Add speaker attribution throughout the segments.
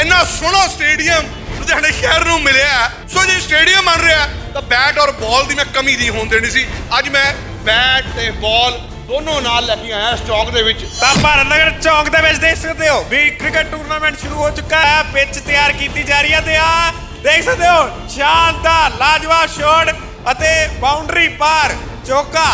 Speaker 1: ਇੰਨਾ ਸੋਹਣਾ ਸਟੇਡੀਅਮ ਲੁਧਿਆਣੇ ਸ਼ਹਿਰ ਨੂੰ ਮਿਲਿਆ ਸੋ ਜੇ ਸਟੇਡੀਅਮ ਬਣ ਰਿਹਾ ਤਾਂ ਬੈਟ ਔਰ ਬਾਲ ਦੀ ਮੈਂ ਕਮੀ ਨਹੀਂ ਹੋਣ ਦੇਣੀ ਸੀ। ਅੱਜ ਮੈਂ ਬੈਟ ਤੇ ਬਾਲ ਦੋਨੋਂ ਨਾਲ ਲੈ ਕੇ ਆਇਆ ਇਸ ਦੇ ਵਿੱਚ।
Speaker 2: ਤਾਂ ਭਾਰਤ ਨਗਰ ਚੌਂਕ ਦੇ ਵਿੱਚ ਦੇਖ ਸਕਦੇ ਹੋ, ਵੀ ਕ੍ਰਿਕਟ ਟੂਰਨਾਮੈਂਟ ਸ਼ੁਰੂ ਹੋ ਚੁੱਕਾ ਹੈ। ਪਿੱਚ ਤਿਆਰ ਕੀਤੀ ਜਾ ਰਹੀ ਹੈ ਤੇ ਆ ਦੇਖ ਸਕਦੇ ਹੋ, ਸ਼ਾਨਦਾਰ, ਲਾਜਵਾਬ ਸ਼ਾਟ ਅਤੇ ਬਾਉਂਡਰੀ ਪਾਰ ਚੌਕਾ।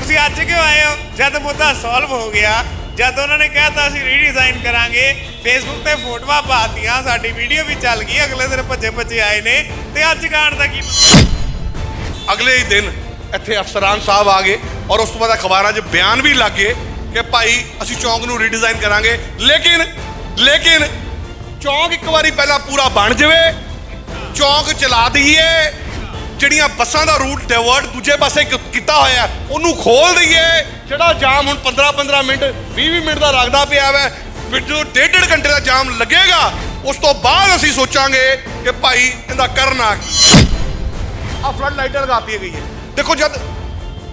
Speaker 2: ਤੁਸੀਂ ਅੱਜ ਕਿਉਂ ਆਏ ਹੋ? ਜਦ ਮੁੱਦਾ ਸੋਲਵ ਹੋ ਗਿਆ ਜਦ ਉਹਨਾਂ ਨੇ ਕਹਿਤਾ ਅਸੀਂ ਰੀਡਿਜ਼ਾਈਨ ਕਰਾਂਗੇ ਫੇਸਬੁੱਕ ਤੇ ਫੋਟੋਆਂ ਪਾਤੀਆਂ, ਸਾਡੀ ਵੀਡੀਓ ਵੀ ਚੱਲ ਗਈ, ਅਗਲੇ ਦਿਨ ਭੱਜੇ ਭੱਜੇ ਆਏ ਨੇ। ਤੇ ਅੱਜ ਕਾਣ ਦਾ ਕੀ
Speaker 1: ਅਗਲੇ ਹੀ ਦਿਨ ਇੱਥੇ ਅਫਸਰਾਨ ਸਾਹਿਬ ਆ ਗਏ ਔਰ ਉਸ ਤੋਂ ਬਾਅਦ ਅਖਬਾਰਾਂ 'ਚ ਬਿਆਨ ਵੀ ਲੱਗੇ ਕਿ ਭਾਈ ਅਸੀਂ ਚੌਂਕ ਨੂੰ ਰੀਡਿਜ਼ਾਈਨ ਕਰਾਂਗੇ। ਲੇਕਿਨ ਲੇਕਿਨ ਚੌਂਕ ਇੱਕ ਵਾਰੀ ਪਹਿਲਾਂ ਪੂਰਾ ਬਣ ਜਾਵੇ, ਚੌਂਕ ਚਲਾ ਦਈਏ। ਜਿਹੜੀਆਂ ਬੱਸਾਂ ਦਾ ਰੂਟ ਡਾਇਵਰਟ ਦੂਜੇ ਪਾਸੇ ਕੀਤਾ ਹੋਇਆ ਉਹਨੂੰ ਖੋਲ ਦਈਏ। ਜਿਹੜਾ ਜਾਮ ਹੁਣ 15 15 ਮਿੰਟ 20 20 ਮਿੰਟ ਦਾ ਲੱਗਦਾ ਪਿਆ ਵੈ ਫਿਰ ਜੋ ਡੇਢ ਡੇਢ ਘੰਟੇ ਦਾ ਜਾਮ ਲੱਗੇਗਾ। ਉਸ ਤੋਂ ਬਾਅਦ ਅਸੀਂ ਸੋਚਾਂਗੇ ਕਿ ਭਾਈ ਇਹਦਾ ਕਰਨਾ ਕੀ। ਆ ਫਲੱਡ ਲਾਈਟਾਂ ਲਗਾਤੀ ਗਈ ਹੈ। ਦੇਖੋ ਜਦ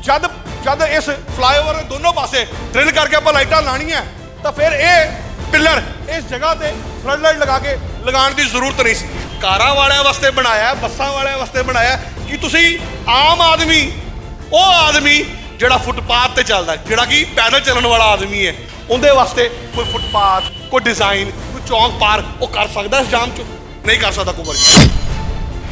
Speaker 1: ਜਦ ਜਦ ਇਸ ਫਲਾਈਓਵਰ ਦੇ ਦੋਨੋਂ ਪਾਸੇ ਡਰਿਲ ਕਰਕੇ ਆਪਾਂ ਲਾਈਟਾਂ ਲਾਣੀਆਂ ਤਾਂ ਫਿਰ ਇਹ ਪਿੱਲਰ ਇਸ ਜਗ੍ਹਾ ਤੇ ਫਲੱਡ ਲਾਈਟ ਲਗਾ ਕੇ ਲਗਾਉਣ ਦੀ ਜ਼ਰੂਰਤ ਨਹੀਂ ਸੀ। ਕਾਰਾਂ ਵਾਲਿਆਂ ਵਾਸਤੇ ਬਣਾਇਆ, ਬੱਸਾਂ ਵਾਲਿਆਂ ਵਾਸਤੇ ਬਣਾਇਆ ਕਿ ਤੁਸੀਂ ਆਮ ਆਦਮੀ, ਉਹ ਆਦਮੀ ਜਿਹੜਾ ਫੁੱਟਪਾਥ ਤੇ ਚੱਲਦਾ, ਜਿਹੜਾ ਕਿ ਪੈਦਲ ਚੱਲਣ ਵਾਲਾ ਆਦਮੀ ਹੈ, ਉਹਦੇ ਵਾਸਤੇ ਕੋਈ ਫੁੱਟਪਾਥ, ਕੋਈ ਡਿਜ਼ਾਈਨ ਕੋਈ ਚੌਂਕ ਪਾਰ ਉਹ ਕਰ ਸਕਦਾ ਇਸ ਜਾਮ 'ਚ? ਨਹੀਂ ਕਰ ਸਕਦਾ ਕੋਈ ਜੀ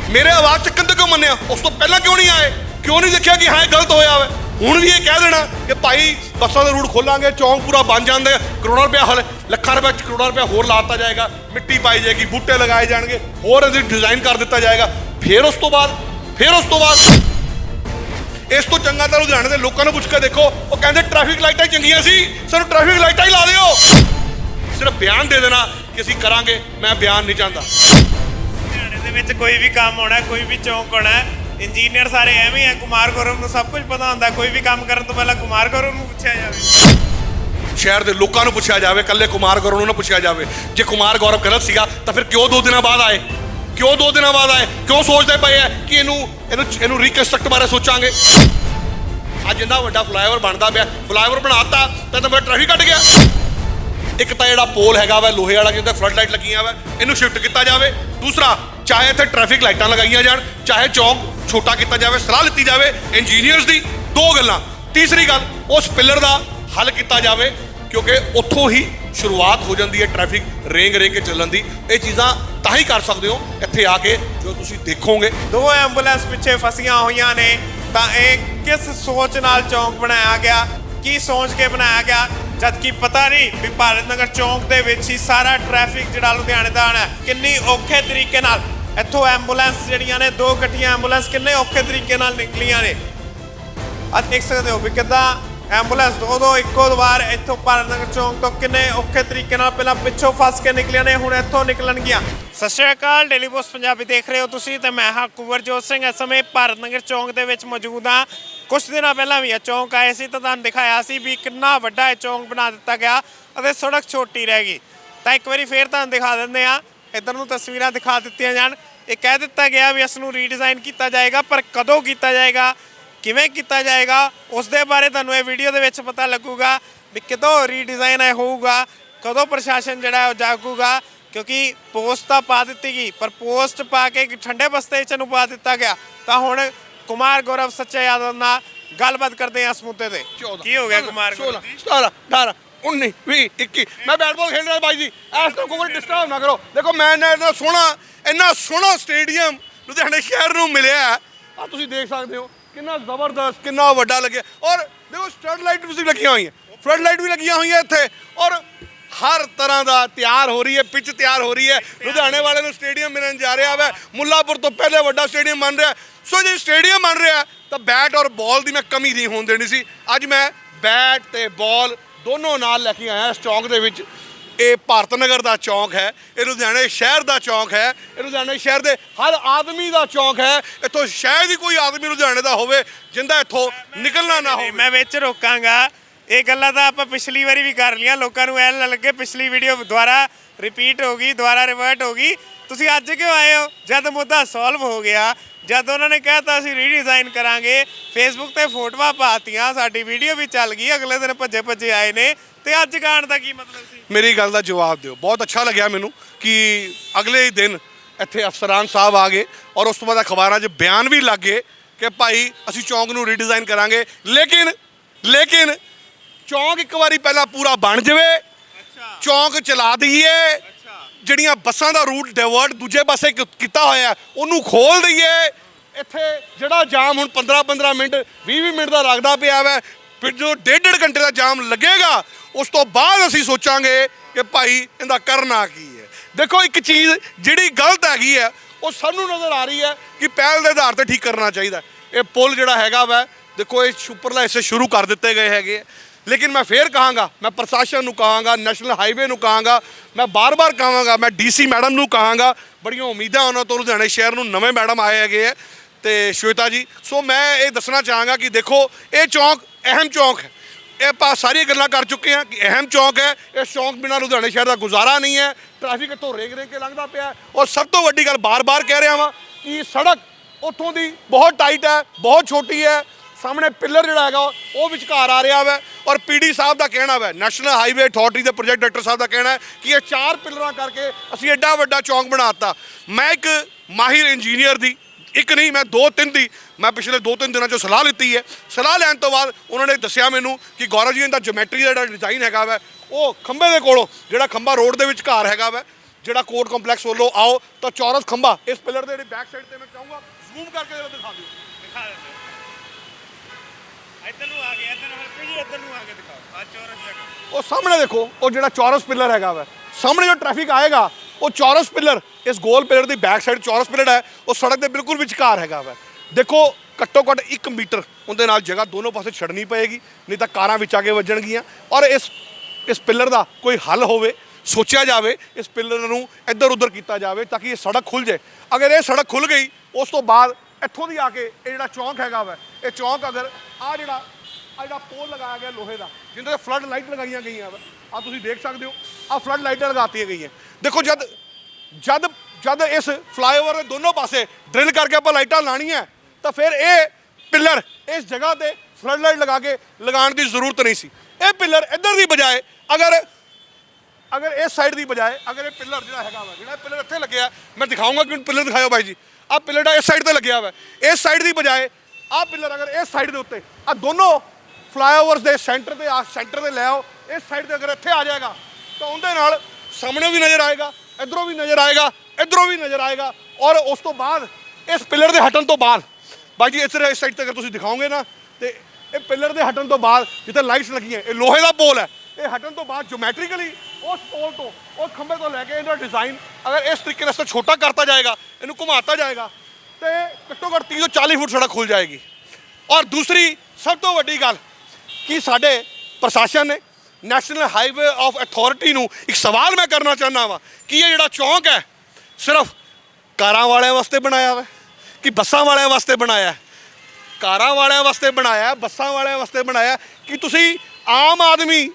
Speaker 1: ਮੇਰੇ ਆਵਾਜ਼ ਚੱਕਣ ਤੇ ਕਿਉਂ ਮੰਨਿਆ? ਉਸ ਤੋਂ ਪਹਿਲਾਂ ਕਿਉਂ ਨਹੀਂ ਆਏ? ਕਿਉਂ ਨਹੀਂ ਦੇਖਿਆ ਕਿ ਹਾਂ, ਇਹ ਗਲਤ ਹੋਇਆ ਵਾ? ਹੁਣ ਵੀ ਇਹ ਕਹਿ ਦੇਣਾ ਕਿ ਭਾਈ ਬੱਸਾਂ ਦਾ ਰੂਟ ਖੋਲਾਂਗੇ, ਚੌਂਕ ਪੂਰਾ ਬਣ ਜਾਂਦਾ ਕਰੋੜਾਂ ਰੁਪਇਆ ਹਲ, ਲੱਖਾਂ ਰੁਪਇਆ, ਕਰੋੜਾਂ ਰੁਪਇਆ ਹੋਰ ਲਾਤਾ ਜਾਏਗਾ, ਮਿੱਟੀ ਪਾਈ ਜਾਏਗੀ, ਬੂਟੇ ਲਗਾਏ ਜਾਣਗੇ, ਹੋਰ ਇਹਦੀ ਡਿਜ਼ਾਈਨ ਕਰ ਦਿੱਤਾ ਜਾਏਗਾ। ਫਿਰ ਉਸ ਤੋਂ ਬਾਅਦ ਫਿਰ ਉਸ ਤੋਂ ਬਾਅਦ ਇਸ ਤੋਂ ਚੰਗਾ ਤਾਂ ਲੁਧਿਆਣੇ ਦੇ ਲੋਕਾਂ ਨੂੰ ਪੁੱਛ ਕੇ ਦੇਖੋ ਉਹ ਕਹਿੰਦੇ ਟ੍ਰੈਫਿਕ ਲਾਈਟਾਂ ਹੀ ਚੰਗੀਆਂ ਸੀ ਸਾਨੂੰ ਟ੍ਰੈਫਿਕ ਲਾਈਟਾਂ ਹੀ ਲਾ ਦਿਓ। ਸਿਰਫ ਬਿਆਨ ਦੇ ਦੇਣਾ ਕਿ ਅਸੀਂ ਕਰਾਂਗੇ ਮੈਂ ਬਿਆਨ ਨਹੀਂ ਚਾਹੁੰਦਾ।
Speaker 2: ਲੁਧਿਆਣੇ ਦੇ ਵਿੱਚ ਕੋਈ ਵੀ ਕੰਮ ਹੋਣਾ ਕੋਈ ਵੀ ਚੌਂਕ ਹੋਣਾ ਇੰਜੀਨੀਅਰ ਸਾਰੇ ਐਵੇਂ ਆ ਕੁਮਾਰ ਗੌਰਵ ਨੂੰ ਸਭ ਕੁਝ ਪਤਾ ਹੁੰਦਾ ਕੋਈ ਵੀ ਕੰਮ ਕਰਨ ਤੋਂ ਪਹਿਲਾਂ ਕੁਮਾਰ ਗੌਰਵ ਨੂੰ ਪੁੱਛਿਆ ਜਾਵੇ।
Speaker 1: ਸ਼ਹਿਰ ਦੇ ਲੋਕਾਂ ਨੂੰ ਪੁੱਛਿਆ ਜਾਵੇ ਕੱਲੇ ਕੁਮਾਰ ਗੌਰਵ ਨੂੰ ਨਾ ਪੁੱਛਿਆ ਜਾਵੇ। ਜੇ ਕੁਮਾਰ ਗੌਰਵ ਗਲਤ ਸੀਗਾ ਤਾਂ ਫਿਰ ਕਿਉਂ ਦੋ ਦਿਨਾਂ ਬਾਅਦ ਆਏ? ਕਿਉਂ ਦੋ ਦਿਨਾਂ ਬਾਅਦ ਆਏ? ਕਿਉਂ ਸੋਚਦੇ ਪਏ ਆ ਕਿ ਇਹਨੂੰ ਇਹਨੂੰ ਇਹਨੂੰ ਰੀਕਨਸਟਰਕਟ ਬਾਰੇ ਸੋਚਾਂਗੇ? ਅੱਜ ਇੰਨਾ ਵੱਡਾ ਫਲਾਈਓਵਰ ਬਣਦਾ ਪਿਆ। ਫਲਾਈਓਵਰ ਬਣਾਤਾ, ਤਾਂ ਤਾਂ ਮੇਰਾ ਟ੍ਰੈਫਿਕ ਕੱਟ ਗਿਆ। ਇੱਕ ਤਾਂ ਜਿਹੜਾ ਪੋਲ ਹੈਗਾ ਵਾ, ਲੋਹੇ ਵਾਲਾ ਜਿਹਦੇ ਫਲੱਡ ਲਾਈਟ ਲੱਗੀਆਂ ਵਾ, ਇਹਨੂੰ ਸ਼ਿਫਟ ਕੀਤਾ ਜਾਵੇ। ਦੂਸਰਾ, ਚਾਹੇ ਇੱਥੇ ਟ੍ਰੈਫਿਕ ਲਾਈਟਾਂ ਲਗਾਈਆਂ ਜਾਣ, ਚਾਹੇ ਚੌਂਕ ਛੋਟਾ ਕੀਤਾ ਜਾਵੇ, ਸਲਾਹ ਲਿੱਤੀ ਜਾਵੇ ਇੰਜੀਨੀਅਰਸ ਦੀ ਦੋ ਗੱਲਾਂ। ਤੀਸਰੀ ਗੱਲ, ਉਸ ਪਿੱਲਰ ਦਾ ਹੱਲ ਕੀਤਾ ਜਾਵੇ, ਕਿਉਂਕਿ ਉੱਥੋਂ ਹੀ ਸ਼ੁਰੂਆਤ ਹੋ ਜਾਂਦੀ ਹੈ ਟ੍ਰੈਫਿਕ ਰੇਂਗ ਰੇਂਗ ਕੇ ਚੱਲਣ ਦੀ। ਇਹ ਚੀਜ਼ਾਂ ਤਾਂ ਹੀ ਕਰ ਸਕਦੇ ਹੋ ਇੱਥੇ ਆ ਕੇ ਜੋ ਤੁਸੀਂ ਦੇਖੋਗੇ।
Speaker 2: ਦੋ ਐਂਬੂਲੈਂਸ ਪਿੱਛੇ ਫਸੀਆਂ ਹੋਈਆਂ ਨੇ। ਤਾਂ ਇਹ ਕਿਸ ਸੋਚ ਨਾਲ ਚੌਂਕ ਬਣਾਇਆ ਗਿਆ? ਕੀ ਸੋਚ ਕੇ ਬਣਾਇਆ ਗਿਆ? ਜਦ ਕਿ ਪਤਾ ਨਹੀਂ ਵੀ ਭਾਰਤ ਨਗਰ ਚੌਂਕ ਦੇ ਵਿੱਚ ਹੀ ਸਾਰਾ ਟ੍ਰੈਫਿਕ ਜਿਹੜਾ ਲੁਧਿਆਣੇ ਦਾ ਆਣਾ ਕਿੰਨੀ ਔਖੇ ਤਰੀਕੇ ਨਾਲ। ਇੱਥੋਂ ਐਂਬੂਲੈਂਸ ਜਿਹੜੀਆਂ ਨੇ, ਦੋ ਗੱਡੀਆਂ ਐਂਬੂਲੈਂਸ ਕਿੰਨੇ ਔਖੇ ਤਰੀਕੇ ਨਾਲ ਨਿਕਲੀਆਂ ਨੇ। ਆ ਦੇਖ ਸਕਦੇ ਹੋ ਵੀ ਕਿੱਦਾਂ ਐਂਬੂਲੈਂਸ ਉਦੋਂ ਇੱਕੋ ਵਾਰ ਇੱਥੋਂ ਭਾਰਤ ਨਗਰ ਚੌਂਕ ਤੋਂ ਕਿੰਨੇ ਔਖੇ ਤਰੀਕੇ ਨਾਲ ਪਹਿਲਾਂ ਪਿੱਛੋਂ ਫਸ ਕੇ ਨਿਕਲੀਆਂ ਨੇ, ਹੁਣ ਇੱਥੋਂ ਨਿਕਲਣਗੀਆਂ। ਸਤਿ ਸ਼੍ਰੀ ਅਕਾਲ ਡੇਲੀ ਪੋਸਟ ਪੰਜਾਬੀ ਦੇਖ ਰਹੇ ਹੋ ਤੁਸੀਂ ਤੇ ਮੈਂ ਹਾਂ ਕੁਵਰਜੋਤ ਸਿੰਘ। ਇਸ ਸਮੇਂ ਭਾਰਤ ਨਗਰ ਚੌਂਕ ਦੇ ਵਿੱਚ ਮੌਜੂਦ ਹਾਂ। ਕੁਝ ਦਿਨਾਂ ਪਹਿਲਾਂ ਵੀ ਇਹ ਚੌਂਕ ਆਏ ਸੀ ਤਾਂ ਤੁਹਾਨੂੰ ਦਿਖਾਇਆ ਸੀ ਵੀ ਕਿੰਨਾ ਵੱਡਾ ਇਹ ਚੌਂਕ ਬਣਾ ਦਿੱਤਾ ਗਿਆ ਅਤੇ ਸੜਕ ਛੋਟੀ ਰਹਿ ਗਈ। ਤਾਂ ਇੱਕ ਵਾਰੀ ਫੇਰ ਤੁਹਾਨੂੰ ਦਿਖਾ ਦਿੰਦੇ ਆ ਇਧਰ ਨੂੰ ਤਸਵੀਰਾਂ ਦਿਖਾ ਦਿੱਤੀਆਂ ਜਾਣ। ਇਹ ਕਹਿ ਦਿੱਤਾ ਗਿਆ ਵੀ ਇਸ ਨੂੰ ਰੀਡਿਜ਼ਾਈਨ ਕੀਤਾ ਜਾਏਗਾ, ਪਰ ਕਦੋਂ ਕੀਤਾ ਜਾਏਗਾ? ਕਿਵੇਂ ਕੀਤਾ ਜਾਏਗਾ ਉਸ ਦੇ ਬਾਰੇ ਤੁਹਾਨੂੰ ਇਹ ਵੀਡੀਓ ਦੇ ਵਿੱਚ ਪਤਾ ਲੱਗੂਗਾ ਵੀ ਕਦੋਂ ਰੀਡਿਜ਼ਾਈਨ ਇਹ ਹੋਊਗਾ ਕਦੋਂ ਪ੍ਰਸ਼ਾਸਨ ਜਿਹੜਾ ਉਹ ਜਾਗੂਗਾ ਕਿਉਂਕਿ ਪੋਸਟ ਤਾਂ ਪਾ ਦਿੱਤੀ ਗਈ ਪਰ ਪੋਸਟ ਪਾ ਕੇ ਇੱਕ ਠੰਡੇ ਬਸਤੇ 'ਚ ਨੂੰ ਪਾ ਦਿੱਤਾ ਗਿਆ। ਤਾਂ ਹੁਣ ਕੁਮਾਰ ਗੌਰਵ ਸੱਚਾ ਯਾਦਵ ਨਾਲ ਗੱਲਬਾਤ ਕਰਦੇ ਹਾਂ ਇਸ ਮੁੱਦੇ ਤੇ। ਕੀ ਹੋ ਗਿਆ ਕੁਮਾਰ ਗੌਰਵ ਜੀ?
Speaker 1: 17 18 19 20 21 ਮੈਂ ਬੈਟ ਬਾਲ ਖੇਡ ਰਿਹਾ ਬਾਈ ਜੀ। ਐਸ ਤੋਂ ਕੋਈ ਡਿਸਟਰਬ ਨਾ ਕਰੋ। ਦੇਖੋ ਮੈਂ ਇੰਨਾ ਸੋਹਣਾ ਇੰਨਾ ਸੋਹਣਾ ਸਟੇਡੀਅਮ ਲੁਧਿਆਣੇ ਸ਼ਹਿਰ ਨੂੰ ਮਿਲਿਆ। ਆ ਤੁਸੀਂ ਦੇਖ ਸਕਦੇ ਹੋ। ਕਿੰਨਾ ਜ਼ਬਰਦਸਤ, ਕਿੰਨਾ ਵੱਡਾ ਲੱਗਿਆ। ਔਰ ਦੇਖੋ, ਸਟੱਡ ਲਾਈਟ ਵੀ ਲੱਗੀਆਂ ਹੋਈਆਂ। ਫਲੱਡ ਲਾਈਟ ਵੀ ਲੱਗੀਆਂ ਹੋਈਆਂ ਇੱਥੇ। ਔਰ ਹਰ ਤਰ੍ਹਾਂ ਦਾ ਤਿਆਰ ਹੋ ਰਹੀ ਹੈ, ਪਿੱਚ ਤਿਆਰ ਹੋ ਰਹੀ ਹੈ। ਲੁਧਿਆਣੇ ਵਾਲੇ ਨੂੰ ਸਟੇਡੀਅਮ ਮਿਲਣ ਜਾ ਰਿਹਾ ਹੈ ਮੁੱਲਾਪੁਰ ਤੋਂ ਪਹਿਲੇ ਵੱਡਾ ਸਟੇਡੀਅਮ ਬਣ ਰਿਹਾ। ਸੋ ਜੇ ਸਟੇਡੀਅਮ ਬਣ ਰਿਹਾ, ਤਾਂ ਬੈਟ ਔਰ ਬਾਲ ਦੀ ਮੈਂ ਕਮੀ ਨਹੀਂ ਹੋਣ ਦੇਣੀ ਸੀ। ਅੱਜ ਮੈਂ ਬੈਟ ਤੇ ਬਾਲ ਦੋਨੋਂ ਨਾਲ ਲੈ ਕੇ ਆਇਆ, ਇਸ ਚੌਂਕ ਦੇ ਵਿੱਚ। ਇਹ ਭਾਰਤ ਨਗਰ ਦਾ ਚੌਂਕ ਹੈ ਇਹ ਲੁਧਿਆਣੇ ਸ਼ਹਿਰ ਦਾ ਚੌਂਕ ਹੈ ਇਹ ਲੁਧਿਆਣੇ ਸ਼ਹਿਰ ਦੇ ਹਰ ਆਦਮੀ ਦਾ ਚੌਂਕ ਹੈ। ਇੱਥੋਂ ਸ਼ਾਇਦ ਹੀ ਕੋਈ ਆਦਮੀ ਲੁਧਿਆਣੇ ਦਾ ਹੋਵੇ ਜਿੰਦਾ ਇੱਥੋਂ ਨਿਕਲਣਾ ਨਾ ਹੋਵੇ।
Speaker 2: ਮੈਂ ਵਿੱਚ ਰੋਕਾਂਗਾ। ਇਹ ਗੱਲਾਂ ਤਾਂ ਆਪਾਂ ਪਿਛਲੀ ਵਾਰੀ ਵੀ ਕਰ ਲੀਆਂ ਲੋਕਾਂ ਨੂੰ ਐ ਲੱਗੇ ਪਿਛਲੀ ਵੀਡੀਓ ਦੁਬਾਰਾ ਰਿਪੀਟ ਹੋ ਗਈ, ਦੁਬਾਰਾ ਰਿਵਰਟ ਹੋ ਗਈ। ਤੁਸੀਂ ਅੱਜ ਕਿਉਂ ਆਏ ਹੋ? ਜਦ ਮੁੱਦਾ ਸੋਲਵ ਹੋ ਗਿਆ, ਜਦ ਉਹਨਾਂ ਨੇ ਕਹਿਤਾ ਅਸੀਂ ਰੀਡਿਜ਼ਾਈਨ ਕਰਾਂਗੇ ਫੇਸਬੁੱਕ ਤੇ ਫੋਟੋਆਂ ਪਾਤੀਆਂ, ਸਾਡੀ ਵੀਡੀਓ ਵੀ ਚੱਲ ਗਈ, ਅਗਲੇ ਦਿਨ ਭੱਜੇ ਭੱਜੇ ਆਏ ਨੇ। ਤੇ ਅੱਜ ਗਾਣ ਦਾ ਕੀ ਮਤਲਬ ਸੀ?
Speaker 1: ਮੇਰੀ ਗੱਲ ਦਾ ਜਵਾਬ ਦਿਓ। ਬਹੁਤ ਅੱਛਾ ਲੱਗਿਆ ਮੈਨੂੰ ਕਿ ਅਗਲੇ ਹੀ ਦਿਨ ਇੱਥੇ ਅਫਸਰਾਨ ਸਾਹਿਬ ਆ ਗਏ ਔਰ ਉਸ ਤੋਂ ਬਾਅਦ ਅਖਬਾਰਾਂ 'ਚ ਬਿਆਨ ਵੀ ਲੱਗ ਗਏ ਕਿ ਭਾਈ ਅਸੀਂ ਚੌਂਕ ਨੂੰ ਰੀਡਿਜ਼ਾਈਨ ਕਰਾਂਗੇ। ਲੇਕਿਨ ਲੇਕਿਨ ਚੌਂਕ ਇੱਕ ਵਾਰੀ ਪਹਿਲਾਂ ਪੂਰਾ ਬਣ ਜਾਵੇ।
Speaker 2: ਅੱਛਾ।
Speaker 1: ਚੌਂਕ ਚਲਾ ਦਈਏ।
Speaker 2: ਅੱਛਾ।
Speaker 1: ਜਿਹੜੀਆਂ ਬੱਸਾਂ ਦਾ ਰੂਟ ਡਾਇਵਰਟ ਦੂਜੇ ਪਾਸੇ ਕੀਤਾ ਹੋਇਆ ਉਹਨੂੰ ਖੋਲ ਦਈਏ। ਇੱਥੇ ਜਿਹੜਾ ਜਾਮ ਹੁਣ 15 15 ਮਿੰਟ 20 20 ਮਿੰਟ ਦਾ ਲੱਗਦਾ ਪਿਆ ਵੈ। ਫਿਰ ਜਦੋਂ ਡੇਢ ਡੇਢ ਘੰਟੇ ਦਾ ਜਾਮ ਲੱਗੇਗਾ ਉਸ ਤੋਂ ਬਾਅਦ ਅਸੀਂ ਸੋਚਾਂਗੇ ਕਿ ਭਾਈ ਇਹਦਾ ਕਰਨਾ ਕੀ ਹੈ। ਦੇਖੋ ਇੱਕ ਚੀਜ਼ ਜਿਹੜੀ ਗਲਤ ਹੈਗੀ ਹੈ ਉਹ ਸਾਨੂੰ ਨਜ਼ਰ ਆ ਰਹੀ ਹੈ ਕਿ ਪਹਿਲ ਦੇ ਆਧਾਰ ਤੇ ਠੀਕ ਕਰਨਾ ਚਾਹੀਦਾ। ਇਹ ਪੁਲ ਜਿਹੜਾ ਹੈਗਾ ਵੈ ਦੇਖੋ ਇਹ ਉੱਪਰਲਾ ਹਿੱਸੇ ਸ਼ੁਰੂ ਕਰ ਦਿੱਤੇ ਗਏ ਹੈਗੇ। ਲੇਕਿਨ ਮੈਂ ਫੇਰ ਕਹਾਂਗਾ, ਮੈਂ ਪ੍ਰਸ਼ਾਸਨ ਨੂੰ ਕਹਾਂਗਾ, ਨੈਸ਼ਨਲ ਹਾਈਵੇ ਨੂੰ ਕਹਾਂਗਾ, ਮੈਂ ਬਾਰ-ਬਾਰ ਕਹਾਂਗਾ, ਮੈਂ ਡੀਸੀ ਮੈਡਮ ਨੂੰ ਕਹਾਂਗਾ, ਬੜੀਆਂ ਉਮੀਦਾਂ ਉਹਨਾਂ ਤੋਂ ਲੁਧਿਆਣੇ ਸ਼ਹਿਰ ਨੂੰ ਨਵੇਂ ਮੈਡਮ ਆਏ ਹੈਗੇ ਹੈ ਤੇ ਸ਼ਵੇਤਾ ਜੀ, ਸੋ ਮੈਂ ਇਹ ਦੱਸਣਾ ਚਾਹਾਂਗਾ ਕਿ ਦੇਖੋ, ਇਹ ਚੌਂਕ ਅਹਿਮ ਚੌਂਕ ਹੈ। ਇਹ ਆਪਾਂ ਸਾਰੀਆਂ ਗੱਲਾਂ ਕਰ ਚੁੱਕੇ ਹਾਂ ਕਿ ਅਹਿਮ ਚੌਂਕ ਹੈ ਇਸ ਚੌਂਕ ਬਿਨਾਂ ਲੁਧਿਆਣੇ ਸ਼ਹਿਰ ਦਾ ਗੁਜ਼ਾਰਾ ਨਹੀਂ ਹੈ, ਟ੍ਰੈਫਿਕ ਤੋਂ ਰੇਗ ਰੇਗ ਕੇ ਲੰਘਦਾ ਪਿਆ ਔਰ ਸਭ ਤੋਂ ਵੱਡੀ ਗੱਲ ਬਾਰ-ਬਾਰ ਕਹਿ ਰਿਹਾ ਵਾਂ ਕਿ ਸੜਕ ਉੱਥੋਂ ਦੀ ਬਹੁਤ ਟਾਈਟ ਹੈ, ਬਹੁਤ ਛੋਟੀ ਹੈ ਸਾਹਮਣੇ ਪਿੱਲਰ ਜਿਹੜਾ ਹੈਗਾ, ਉਹ ਵਿਚਕਾਰ ਆ ਰਿਹਾ ਵੈ ਔਰ ਪੀਡੀ ਸਾਹਿਬ ਦਾ ਕਹਿਣਾ ਵੈ ਨੈਸ਼ਨਲ ਹਾਈਵੇ ਅਥਾਰਟੀ ਦੇ ਪ੍ਰੋਜੈਕਟ ਡਾਇਰੈਕਟਰ ਸਾਹਿਬ ਦਾ ਕਹਿਣਾ ਕਿ ਇਹ ਚਾਰ ਪਿੱਲਰਾਂ ਕਰਕੇ ਅਸੀਂ ਐਡਾ ਵੱਡਾ ਚੌਂਕ ਬਣਾਤਾ ਮੈਂ ਇੱਕ ਮਾਹਿਰ ਇੰਜੀਨੀਅਰ ਦੀ, ਇੱਕ ਨਹੀਂ, ਮੈਂ ਦੋ ਤਿੰਨ ਦੀ, ਮੈਂ ਪਿਛਲੇ ਦੋ ਤਿੰਨ ਦਿਨਾਂ 'ਚੋਂ ਸਲਾਹ ਲਿੱਤੀ ਹੈ। ਸਲਾਹ ਲੈਣ ਤੋਂ ਬਾਅਦ ਉਹਨਾਂ ਨੇ ਦੱਸਿਆ ਮੈਨੂੰ ਕਿ ਗੌਰਵ ਜੀ ਦਾ ਜਿਓਮੈਟਰੀ ਦਾ ਜਿਹੜਾ ਡਿਜ਼ਾਈਨ ਹੈਗਾ ਵੈ, ਉਹ ਖੰਭੇ ਦੇ ਕੋਲੋਂ, ਜਿਹੜਾ ਖੰਭਾ ਰੋਡ ਦੇ ਵਿੱਚ ਘਰ ਹੈਗਾ ਵੈ, ਜਿਹੜਾ ਕੋਰਟ ਕੰਪਲੈਕਸ ਵੱਲੋਂ ਆਓ ਤਾਂ ਚੌਰਸ ਖੰਭਾ, ਇਸ ਪਿੱਲਰ ਦੇ ਜਿਹੜੀ ਬੈਕ ਸਾਈਡ ਤੇ ਮੈਂ ਚਾਹੂੰਗਾ ਜ਼ੂਮ ਕਰਕੇ ਜਰਾ ਦਿਖਾ ਦਿਓ।
Speaker 2: ਦਿਖਾ ਦਿੰਦੇ ਇੱਧਰ ਨੂੰ ਆ ਗਿਆ ਇੱਧਰ ਨੂੰ ਹਲਕੀ ਇੱਧਰ ਨੂੰ ਆ ਕੇ ਦਿਖਾਓ। ਆ ਚੌਰਸ ਜਗ੍ਹਾ
Speaker 1: ਉਹ ਸਾਹਮਣੇ ਦੇਖੋ, ਉਹ ਜਿਹੜਾ ਚੌਰਸ ਪਿੱਲਰ ਹੈਗਾ ਵਾ। ਸਾਹਮਣੇ ਜੋ ਟ੍ਰੈਫਿਕ ਆਏਗਾ, ਉਹ ਚੌਰਸ ਪਿੱਲਰ, ਇਸ ਗੋਲ ਪਿੱਲਰ ਦੀ ਬੈਕ ਸਾਈਡ ਚੌਰਸ ਪਿੱਲਰ ਹੈ, ਉਹ ਸੜਕ ਦੇ ਬਿਲਕੁਲ ਵਿਚਕਾਰ ਹੈਗਾ ਵਾ। ਦੇਖੋ, ਘੱਟੋ ਘੱਟ 1 ਮੀਟਰ ਉਹਦੇ ਨਾਲ ਜਗ੍ਹਾ ਦੋਨੋਂ ਪਾਸੇ ਛੱਡਣੀ ਪਏਗੀ, ਨਹੀਂ ਤਾਂ ਕਾਰਾਂ ਵਿੱਚ ਆ ਕੇ ਵੱਜਣਗੀਆਂ। ਔਰ ਇਸ ਇਸ ਪਿੱਲਰ ਦਾ ਕੋਈ ਹੱਲ ਹੋਵੇ, ਸੋਚਿਆ ਜਾਵੇ, ਇਸ ਪਿੱਲਰ ਨੂੰ ਇੱਧਰ ਉੱਧਰ ਕੀਤਾ ਜਾਵੇ ਤਾਂ ਕਿ ਇਹ ਸੜਕ ਖੁੱਲ ਜਾਏ। ਅਗਰ ਇਹ ਸੜਕ ਖੁੱਲ ਗਈ, ਉਸ ਤੋਂ ਬਾਅਦ ਇੱਥੋਂ ਦੀ ਆ ਕੇ ਇਹ ਜਿਹੜਾ ਚੌਂਕ ਹੈਗਾ ਵਾ, ਇਹ ਚੌਂਕ ਅਗਰ ਆ ਜਿਹੜਾ ਆ ਜਿਹੜਾ ਪੋਲ ਲਗਾਇਆ ਗਿਆ ਲੋਹੇ ਦਾ ਜਿੰਦੇ ਤੇ ਫਲੱਡ ਲਾਈਟ ਲਗਾਈਆਂ ਗਈਆਂ ਵਾ ਆ ਤੁਸੀਂ ਦੇਖ ਸਕਦੇ ਹੋ ਆ ਫਲੱਡ ਲਾਈਟਾਂ ਲਗਾਤੀਆਂ ਗਈਆਂ। ਦੇਖੋ ਜਦ ਜਦ ਜਦ ਇਸ ਫਲਾਈਓਵਰ ਦੇ ਦੋਨੋਂ ਪਾਸੇ ਡਰਿਲ ਕਰਕੇ ਆਪਾਂ ਲਾਈਟਾਂ ਲਾਣੀਆਂ ਤਾਂ ਫਿਰ ਇਹ ਪਿੱਲਰ ਇਸ ਜਗ੍ਹਾ ਤੇ ਫਲੱਡ ਲਾਈਟ ਲਗਾ ਕੇ ਲਗਾਉਣ ਦੀ ਜ਼ਰੂਰਤ ਨਹੀਂ ਸੀ। ਇਹ ਪਿੱਲਰ ਇੱਧਰ ਦੀ ਬਜਾਏ ਅਗਰ ਅਗਰ ਇਸ ਸਾਈਡ ਦੀ ਬਜਾਏ ਅਗਰ ਇਹ ਪਿੱਲਰ ਜਿਹੜਾ ਹੈਗਾ ਵਾ, ਜਿਹੜਾ ਪਿੱਲਰ ਇੱਥੇ ਲੱਗਿਆ, ਮੈਂ ਦਿਖਾਉਂਗਾ ਕਿ ਪਿੱਲਰ ਦਿਖਾਇਓ ਬਾਈ ਜੀ। ਆਹ ਪਿੱਲਰ ਦਾ ਇਸ ਸਾਈਡ ਤੇ ਲੱਗਿਆ ਵਾ। ਇਸ ਸਾਈਡ ਦੀ ਬਜਾਏ ਆਹ ਪਿੱਲਰ ਅਗਰ ਇਸ ਸਾਈਡ ਦੇ ਉੱਤੇ ਆ ਦੋਨੋਂ ਫਲਾਈਓਵਰਸ ਦੇ ਸੈਂਟਰ ਤੇ ਆ ਸੈਂਟਰ ਤੇ ਲੈ ਆਓ। ਇਸ ਸਾਈਡ ਤੇ ਅਗਰ ਇੱਥੇ ਆ ਜਾਏਗਾ, ਤਾਂ ਉਹਦੇ ਨਾਲ ਸਾਹਮਣੇ ਵੀ ਨਜ਼ਰ ਆਏਗਾ, ਇਧਰੋਂ ਵੀ ਨਜ਼ਰ ਆਏਗਾ, ਇਧਰੋਂ ਵੀ ਨਜ਼ਰ ਆਏਗਾ ਔਰ ਉਸ ਤੋਂ ਬਾਅਦ ਇਸ ਪਿੱਲਰ ਦੇ ਹਟਣ ਤੋਂ ਬਾਅਦ, ਬਾਈ ਜੀ ਇਸ ਇਸ ਸਾਈਡ ਤੇ ਅਗਰ ਤੁਸੀਂ ਦਿਖਾਓਗੇ ਨਾ, ਤੇ ਇਹ ਪਿੱਲਰ ਦੇ ਹਟਣ ਤੋਂ ਬਾਅਦ ਜਿੱਥੇ ਲਾਈਟਸ ਲੱਗੀਆਂ, ਇਹ ਲੋਹੇ ਦਾ ਪੋਲ ਹੈ। ਇਹ ਹਟਣ ਤੋਂ ਬਾਅਦ ਜਿਓਮੈਟ੍ਰੀਕਲੀ ਉਸ ਪੋਲ ਤੋਂ ਉਸ ਖੰਭੇ ਤੋਂ ਲੈ ਕੇ ਇਹਦਾ ਡਿਜ਼ਾਈਨ ਅਗਰ ਇਸ ਤਰੀਕੇ ਨਾਲ ਛੋਟਾ ਕਰਤਾ ਜਾਏਗਾ, ਇਹਨੂੰ ਘੁਮਾਤਾ ਜਾਏਗਾ, ਤੇ ਘੱਟੋ ਘੱਟ 30 ਤੋਂ 40 ਫੁੱਟ ਸੜਕ ਖੁੱਲ ਜਾਏਗੀ ਔਰ ਦੂਸਰੀ, ਸਭ ਤੋਂ ਵੱਡੀ ਗੱਲ ਕਿ ਸਾਡੇ ਪ੍ਰਸ਼ਾਸਨ ਨੇ ਨੈਸ਼ਨਲ ਹਾਈਵੇ ਆਫ ਅਥਾਰਟੀ ਨੂੰ ਇੱਕ ਸਵਾਲ ਮੈਂ ਕਰਨਾ ਚਾਹੁੰਦਾ ਵਾਂ, ਕਿ ਇਹ ਜਿਹੜਾ ਚੌਂਕ ਹੈ, ਸਿਰਫ ਕਾਰਾਂ ਵਾਲਿਆਂ ਵਾਸਤੇ ਬਣਾਇਆ ਵਾ, ਕਿ ਬੱਸਾਂ ਵਾਲਿਆਂ ਵਾਸਤੇ ਬਣਾਇਆ ਹੈ? ਕਾਰਾਂ ਵਾਲਿਆਂ ਵਾਸਤੇ ਬਣਾਇਆ, ਬੱਸਾਂ ਵਾਲਿਆਂ ਵਾਸਤੇ ਬਣਾਇਆ, ਕਿ ਤੁਸੀਂ ਆਮ ਆਦਮੀ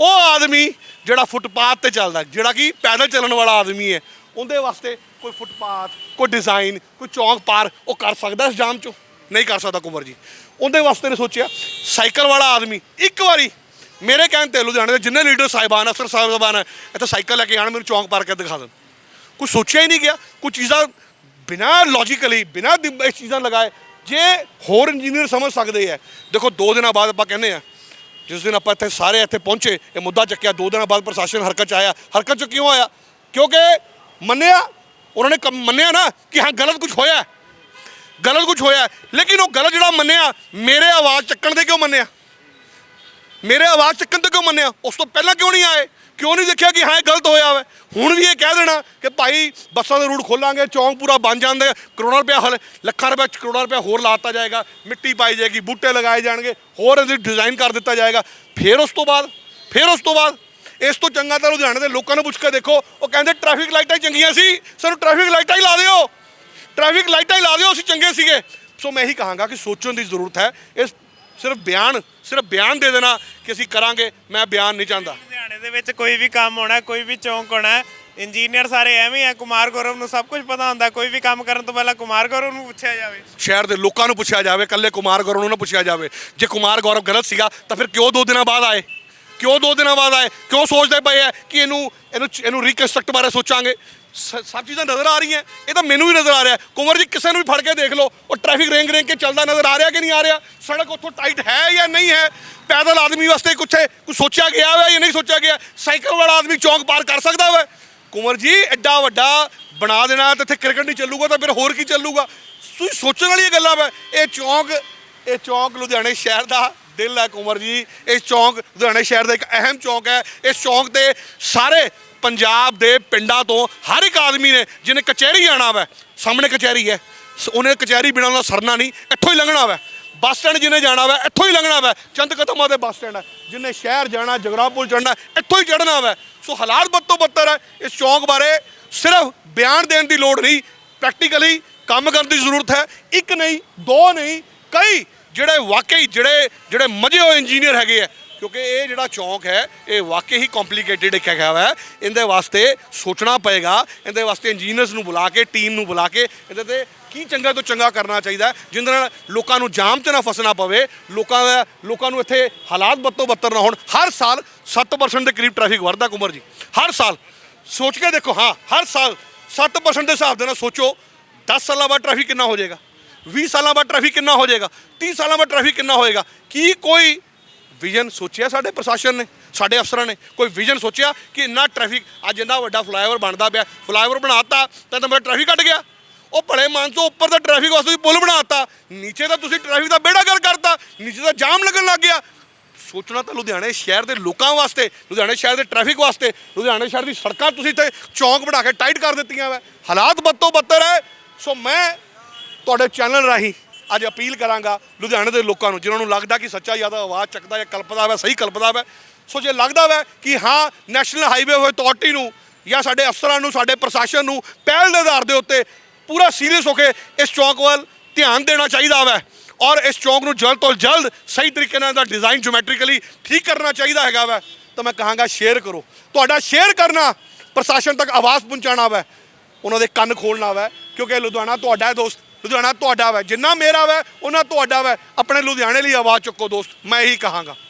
Speaker 1: ਉਹ ਆਦਮੀ ਜਿਹੜਾ ਫੁੱਟਪਾਥ ਤੇ ਚੱਲਦਾ, ਜਿਹੜਾ ਕਿ ਪੈਦਲ ਚੱਲਣ ਵਾਲਾ ਆਦਮੀ ਹੈ, ਉਹਦੇ ਵਾਸਤੇ ਕੋਈ ਫੁੱਟਪਾਥ, ਕੋਈ ਡਿਜ਼ਾਈਨ ਕੋਈ ਚੌਂਕ ਪਾਰ, ਉਹ ਕਰ ਸਕਦਾ ਇਸ ਜਾਮ ਚੋਂ। ਨਹੀਂ ਕਰ ਸਕਦਾ ਕੁੰਵਰ ਜੀ। ਉਹਦੇ ਵਾਸਤੇ ਨੇ ਸੋਚਿਆ, ਸਾਈਕਲ ਵਾਲਾ ਆਦਮੀ, ਇੱਕ ਵਾਰੀ ਮੇਰੇ ਕਹਿਣ ਤੇ ਲੁਧਿਆਣੇ ਦੇ ਜਿੰਨੇ ਲੀਡਰ ਸਾਹਿਬਾਨ, ਅਫਸਰ ਸਾਹਿਬਾਨ ਹੈ, ਇੱਥੇ ਸਾਈਕਲ ਲੈ ਕੇ ਆਣ ਮੈਨੂੰ ਚੌਂਕ ਪਾਰ ਕੇ ਦਿਖਾ ਦੇਣ। ਕੁਝ ਸੋਚਿਆ ਹੀ ਨਹੀਂ ਗਿਆ ਕੁਝ ਚੀਜ਼ਾਂ ਬਿਨਾਂ ਲੌਜੀਕਲੀ ਬਿਨਾਂ ਦਿਮ- ਇਹ ਚੀਜ਼ਾਂ ਲਗਾਏ, ਜੇ ਹੋਰ ਇੰਜੀਨੀਅਰ ਸਮਝ ਸਕਦੇ ਆ ਦੇਖੋ, ਦੋ ਦਿਨਾਂ ਬਾਅਦ ਆਪਾਂ ਕਹਿੰਦੇ ਆ ਜਿਸ ਦਿਨ ਆਪਾਂ ਇੱਥੇ ਸਾਰੇ ਇੱਥੇ ਪਹੁੰਚੇ, ਇਹ ਮੁੱਦਾ ਚੱਕਿਆ, ਦੋ ਦਿਨਾਂ ਬਾਅਦ ਪ੍ਰਸ਼ਾਸਨ ਹਰਕਤ ਚ ਆਇਆ। ਹਰਕਤ ਚ ਕਿਉਂ ਆਇਆ? ਕਿਉਂਕਿ ਮੰਨਿਆ, ਉਹਨਾਂ ਨੇ ਮੰਨਿਆ ਨਾ ਕਿ ਹਾਂ, ਗਲਤ ਕੁਝ ਹੋਇਆ ਗਲਤ ਕੁਝ ਹੋਇਆ ਲੇਕਿਨ ਉਹ ਗਲਤ ਜਿਹੜਾ ਮੰਨਿਆ, ਮੇਰੇ ਆਵਾਜ਼ ਚੱਕਣ ਤੇ ਕਿਉਂ ਮੰਨਿਆ? ਮੇਰੇ ਆਵਾਜ਼ ਚੱਕਣ ਤੇ ਕਿਉਂ ਮੰਨਿਆ? ਉਸ ਤੋਂ ਪਹਿਲਾਂ ਕਿਉਂ ਨਹੀਂ ਆਏ? ਕਿਉਂ ਨਹੀਂ ਦੇਖਿਆ ਕਿ ਹਾਂ, ਇਹ ਗਲਤ ਹੋਇਆ ਵਾ? ਹੁਣ ਵੀ ਇਹ ਕਹਿ ਦੇਣਾ ਕਿ ਭਾਈ ਬੱਸਾਂ ਦੇ ਰੂਟ ਖੋਲਾਂਗੇ, ਚੌਂਕ ਪੂਰਾ ਬਣ ਜਾਂਦਾ ਕਰੋੜਾਂ ਰੁਪਇਆ ਹਲ, ਲੱਖਾਂ ਰੁਪਇਆ, ਕਰੋੜਾਂ ਰੁਪਇਆ ਹੋਰ ਲਾਤਾ ਜਾਏਗਾ, ਮਿੱਟੀ ਪਾਈ ਜਾਏਗੀ, ਬੂਟੇ ਲਗਾਏ ਜਾਣਗੇ, ਹੋਰ ਇਹਦੀ ਡਿਜ਼ਾਈਨ ਕਰ ਦਿੱਤਾ ਜਾਏਗਾ। ਫਿਰ ਉਸ ਤੋਂ ਬਾਅਦ, ਫਿਰ ਉਸ ਤੋਂ ਬਾਅਦ, ਇਸ ਤੋਂ ਚੰਗਾ ਤਾਂ ਲੁਧਿਆਣੇ ਦੇ ਲੋਕਾਂ ਨੂੰ ਪੁੱਛ ਕੇ ਦੇਖੋ, ਉਹ ਕਹਿੰਦੇ ਟ੍ਰੈਫਿਕ ਲਾਈਟਾਂ ਹੀ ਚੰਗੀਆਂ ਸੀ, ਸਾਨੂੰ ਟ੍ਰੈਫਿਕ ਲਾਈਟਾਂ ਹੀ ਲਾ ਦਿਓ। ਟ੍ਰੈਫਿਕ ਲਾਈਟਾਂ ਹੀ ਲਾ ਦਿਓ, ਅਸੀਂ ਚੰਗੇ ਸੀਗੇ। ਸੋ ਮੈਂ ਇਹੀ ਕਹਾਂਗਾ ਕਿ ਸੋਚਣ ਦੀ ਜ਼ਰੂਰਤ ਹੈ, ਇਸ ਸਿਰਫ ਬਿਆਨ ਸਿਰਫ ਬਿਆਨ ਦੇ ਦੇਣਾ ਕਿ ਅਸੀਂ ਕਰਾਂਗੇ ਮੈਂ ਬਿਆਨ ਨਹੀਂ ਚਾਹੁੰਦਾ।
Speaker 2: ਲੁਧਿਆਣੇ ਦੇ ਵਿੱਚ ਕੋਈ ਵੀ ਕੰਮ ਹੋਣਾ ਕੋਈ ਵੀ ਚੌਂਕ ਹੋਣਾ ਇੰਜੀਨੀਅਰ ਸਾਰੇ ਐਵੇਂ ਆ ਕੁਮਾਰ ਗੌਰਵ ਨੂੰ ਸਭ ਕੁਝ ਪਤਾ ਹੁੰਦਾ ਕੋਈ ਵੀ ਕੰਮ ਕਰਨ ਤੋਂ ਪਹਿਲਾਂ ਕੁਮਾਰ ਗੌਰਵ ਨੂੰ ਪੁੱਛਿਆ ਜਾਵੇ।
Speaker 1: ਸ਼ਹਿਰ ਦੇ ਲੋਕਾਂ ਨੂੰ ਪੁੱਛਿਆ ਜਾਵੇ ਕੱਲੇ ਕੁਮਾਰ ਗੌਰਵ ਨੂੰ ਨਾ ਪੁੱਛਿਆ ਜਾਵੇ। ਜੇ ਕੁਮਾਰ ਗੌਰਵ ਗਲਤ ਸੀਗਾ ਤਾਂ ਫਿਰ ਕਿਉਂ ਦੋ ਦਿਨਾਂ ਬਾਅਦ ਆਏ? ਕਿਉਂ ਦੋ ਦਿਨਾਂ ਬਾਅਦ ਆਏ? ਕਿਉਂ ਸੋਚਦੇ ਪਏ ਆ ਕਿ ਇਹਨੂੰ ਇਹਨੂੰ ਇਹਨੂੰ ਰੀਕਨਸਟਰਕਟ ਬਾਰੇ ਸੋਚਾਂਗੇ? ਸ- ਸਭ ਚੀਜ਼ਾਂ ਨਜ਼ਰ ਆ ਰਹੀਆਂ। ਇਹ ਤਾਂ ਮੈਨੂੰ ਵੀ ਨਜ਼ਰ ਆ ਰਿਹਾ। ਕੁੰਵਰ ਜੀ, ਕਿਸੇ ਨੂੰ ਵੀ ਫੜ ਕੇ ਦੇਖ ਲਓ। ਉਹ ਟ੍ਰੈਫਿਕ ਰੇਂਗ ਰੇਂਗ ਕੇ ਚੱਲਦਾ ਨਜ਼ਰ ਆ ਰਿਹਾ ਕਿ ਨਹੀਂ ਆ ਰਿਹਾ? ਸੜਕ ਉੱਥੋਂ ਟਾਈਟ ਹੈ ਜਾਂ ਨਹੀਂ ਹੈ? ਪੈਦਲ ਆਦਮੀ ਵਾਸਤੇ ਕੁਛ ਕੁਛ ਸੋਚਿਆ ਗਿਆ ਹੈ ਜਾਂ ਨਹੀਂ ਸੋਚਿਆ ਗਿਆ? ਸਾਈਕਲ ਵਾਲਾ ਆਦਮੀ ਚੌਂਕ ਪਾਰ ਕਰ ਸਕਦਾ ਵਾ ਕੁੰਵਰ ਜੀ, ਐਡਾ ਵੱਡਾ ਬਣਾ ਦੇਣਾ ਤੇ ਇੱਥੇ ਕ੍ਰਿਕਟ ਨਹੀਂ ਚੱਲੂਗਾ ਤਾਂ ਫਿਰ ਹੋਰ ਕੀ ਚੱਲੂਗਾ? ਤੁਸੀਂ ਸੋਚਣ ਵਾਲੀਆਂ ਗੱਲਾਂ ਵਾ। ਇਹ ਚੌਂਕ ਇਹ ਚੌਂਕ ਲੁਧਿਆਣੇ ਸ਼ਹਿਰ ਦਾ ਦਿਲ ਹੈ ਕੁੰਵਰ ਜੀ। ਇਹ ਚੌਂਕ ਲੁਧਿਆਣੇ ਸ਼ਹਿਰ ਦਾ ਇੱਕ ਅਹਿਮ ਚੌਂਕ ਹੈ। ਇਸ ਚੌਂਕ ਤੇ ਸਾਰੇ ਪੰਜਾਬ ਦੇ ਪਿੰਡਾਂ ਤੋਂ ਹਰ ਇੱਕ ਆਦਮੀ ਨੇ ਜਿਹਨੇ ਕਚਹਿਰੀ ਆਣਾ ਵਾ, ਸਾਹਮਣੇ ਕਚਹਿਰੀ ਹੈ। ਸ- ਉਹਨੇ ਕਚਹਿਰੀ ਬਿਨਾਂ ਦਾ ਸਰਨਾ ਨਹੀਂ, ਇੱਥੋਂ ਹੀ ਲੰਘਣਾ ਵਾ। ਬੱਸ ਸਟੈਂਡ ਜਿਹਨੇ ਜਾਣਾ ਵਾ, ਇੱਥੋਂ ਹੀ ਲੰਘਣਾ ਵਾ। ਚੰਦ ਕਦਮਾਂ ਦੇ ਬੱਸ ਸਟੈਂਡ ਹੈ। ਜਿਹਨੇ ਸ਼ਹਿਰ ਜਾਣਾ, ਜਗਰਾਪੁਰ ਚੜਨਾ ਇੱਥੋਂ ਹੀ ਚੜਨਾ ਵਾ। ਸੋ ਹਾਲਾਤ ਬਦ ਤੋਂ ਬੱਤਰ ਹੈ ਇਸ ਚੌਂਕ ਬਾਰੇ ਸਿਰਫ ਬਿਆਨ ਦੇਣ ਦੀ ਲੋੜ ਨਹੀਂ ਪ੍ਰੈਕਟੀਕਲੀ ਕੰਮ ਕਰਨ ਦੀ ਜ਼ਰੂਰਤ ਹੈ। ਇੱਕ ਨਹੀਂ, ਦੋ ਨਹੀਂ, ਕਈ ਜਿਹੜੇ ਵਾਕਈ ਜਿਹੜੇ ਜਿਹੜੇ ਮਜੇ ਹੋਏ ਇੰਜੀਨੀਅਰ ਹੈਗੇ ਆ ਕਿਉਂਕਿ ਇਹ ਜਿਹੜਾ ਚੌਂਕ ਹੈ ਇਹ ਵਾਕਈ ਹੀ ਕੰਪਲਿਕੇਟਿਡ ਇੱਕ ਹੈਗਾ ਵਾ ਇਹਦੇ ਵਾਸਤੇ ਸੋਚਣਾ ਪਏਗਾ ਇਹਦੇ ਵਾਸਤੇ ਇੰਜੀਨੀਅਰਸ ਨੂੰ ਬੁਲਾ ਕੇ ਟੀਮ ਨੂੰ ਬੁਲਾ ਕੇ ਇਹਦੇ ਤੇ ਕੀ ਚੰਗਾ ਤੋਂ ਚੰਗਾ ਕਰਨਾ ਚਾਹੀਦਾ ਹੈ, ਜਿਹਦੇ ਨਾਲ ਲੋਕਾਂ ਨੂੰ ਜਾਮ 'ਚ ਨਾ ਫਸਣਾ ਪਵੇ ਲੋਕਾਂ ਦਾ ਲੋਕਾਂ ਨੂੰ ਇੱਥੇ ਹਾਲਾਤ ਬੱਤੋਂ ਬੱਤਰ ਨਾ ਹੋਣ। ਹਰ ਸਾਲ 7% ਦੇ ਕਰੀਬ ਟ੍ਰੈਫਿਕ ਵੱਧਦਾ ਕੁਮਰ ਜੀ। ਹਰ ਸਾਲ। ਸੋਚ ਕੇ ਦੇਖੋ ਹਾਂ ਹਰ ਸਾਲ 7% ਦੇ ਹਿਸਾਬ ਦੇ ਨਾਲ ਸੋਚੋ 10 ਸਾਲਾਂ ਬਾਅਦ ਟ੍ਰੈਫਿਕ ਕਿੰਨਾ ਹੋ ਜਾਏਗਾ? 20 ਸਾਲਾਂ ਬਾਅਦ ਟ੍ਰੈਫਿਕ ਕਿੰਨਾ ਹੋ ਜਾਏਗਾ? 30 ਸਾਲਾਂ ਬਾਅਦ ਟ੍ਰੈਫਿਕ ਕਿੰਨਾ ਹੋਏਗਾ? ਕੀ ਕੋਈ ਵਿਜ਼ਨ ਸੋਚਿਆ ਸਾਡੇ ਪ੍ਰਸ਼ਾਸਨ ਨੇ, ਸਾਡੇ ਅਫਸਰਾਂ ਨੇ? ਕੋਈ ਵਿਜ਼ਨ ਸੋਚਿਆ ਕਿ ਇੰਨਾ ਟ੍ਰੈਫਿਕ ਅੱਜ ਇੰਨਾ ਵੱਡਾ ਫਲਾਈਓਵਰ ਬਣਦਾ ਪਿਆ? ਫਲਾਈਓਵਰ ਬਣਾਤਾ, ਤਾਂ ਤਾਂ ਮੇਰਾ ਟ੍ਰੈਫਿਕ ਘਟ ਗਿਆ। ਉਹ ਭਲੇ ਮਨ ਤੋਂ ਉੱਪਰ ਦਾ ਟ੍ਰੈਫਿਕ ਵਾਸਤੇ ਤੁਸੀਂ ਪੁਲ ਬਣਾਤਾ। ਨੀਚੇ ਦਾ ਤੁਸੀਂ ਟ੍ਰੈਫਿਕ ਦਾ ਬੇੜਾ ਕਰ ਕਰਤਾ। ਨੀਚੇ ਦਾ ਜਾਮ ਲੱਗਣ ਲੱਗ ਗਿਆ। ਸੋਚਣਾ ਤਾਂ ਲੁਧਿਆਣੇ ਸ਼ਹਿਰ ਦੇ ਲੋਕਾਂ ਵਾਸਤੇ, ਲੁਧਿਆਣੇ ਸ਼ਹਿਰ ਦੇ ਟ੍ਰੈਫਿਕ ਵਾਸਤੇ, ਲੁਧਿਆਣੇ ਸ਼ਹਿਰ ਦੀ ਸੜਕਾਂ ਤੁਸੀਂ ਤੇ ਚੌਂਕ ਬਣਾ ਕੇ ਟਾਈਟ ਕਰ ਦਿੱਤੀਆਂ ਵਾ। ਹਾਲਾਤ ਬੱਤੋਂ ਬੱਤਰ ਹੈ ਸੋ ਮੈਂ ਤੁਹਾਡੇ ਚੈਨਲ ਰਾਹੀਂ ਅੱਜ ਅਪੀਲ ਕਰਾਂਗਾ ਲੁਧਿਆਣੇ ਦੇ ਲੋਕਾਂ ਨੂੰ, ਜਿਨ੍ਹਾਂ ਨੂੰ ਲੱਗਦਾ ਕਿ ਸੱਚਾ ਜ਼ਿਆਦਾ ਆਵਾਜ਼ ਚੱਕਦਾ ਜਾਂ ਕਲਪਦਾ ਵਾ, ਸਹੀ ਕਲਪਦਾ ਵਾ, ਸੋ ਜੇ ਲੱਗਦਾ ਵਾ ਕਿ ਹਾਂ ਨੈਸ਼ਨਲ ਹਾਈਵੇ ਅਥਾਰਟੀ ਨੂੰ ਜਾਂ ਸਾਡੇ ਅਫਸਰਾਂ ਨੂੰ, ਸਾਡੇ ਪ੍ਰਸ਼ਾਸਨ ਨੂੰ ਪਹਿਲ ਦੇ ਆਧਾਰ ਦੇ ਉੱਤੇ ਪੂਰਾ ਸੀਰੀਅਸ ਹੋ ਕੇ ਇਸ ਚੌਂਕ ਵੱਲ ਧਿਆਨ ਦੇਣਾ ਚਾਹੀਦਾ ਵਾ, ਔਰ ਇਸ ਚੌਂਕ ਨੂੰ ਜਲਦ ਤੋਂ ਜਲਦ ਸਹੀ ਤਰੀਕੇ ਨਾਲ ਦਾ ਡਿਜ਼ਾਈਨ ਜਿਓਮੈਟ੍ਰੀਕਲੀ ਠੀਕ ਕਰਨਾ ਚਾਹੀਦਾ ਹੈਗਾ ਵਾ, ਤਾਂ ਮੈਂ ਕਹਾਂਗਾ ਸ਼ੇਅਰ ਕਰੋ। ਤੁਹਾਡਾ ਸ਼ੇਅਰ ਕਰਨਾ ਪ੍ਰਸ਼ਾਸਨ ਤੱਕ ਆਵਾਜ਼ ਪਹੁੰਚਾਉਣਾ ਵਾ, ਉਹਨਾਂ ਦੇ ਕੰਨ ਖੋਲਣਾ ਵਾ, ਕਿਉਂਕਿ ਲੁਧਿਆਣਾ ਤੁਹਾਡਾ ਦੋਸਤ। ਲੁਧਿਆਣਾ ਤੁਹਾਡਾ ਵਾ, ਜਿੰਨਾ ਮੇਰਾ ਵੈ, ਉਹਨਾਂ ਤੁਹਾਡਾ ਵਾ। ਆਪਣੇ ਲੁਧਿਆਣੇ ਲਈ ਆਵਾਜ਼ ਚੁੱਕੋ ਦੋਸਤ, ਮੈਂ ਇਹੀ ਕਹਾਂਗਾ।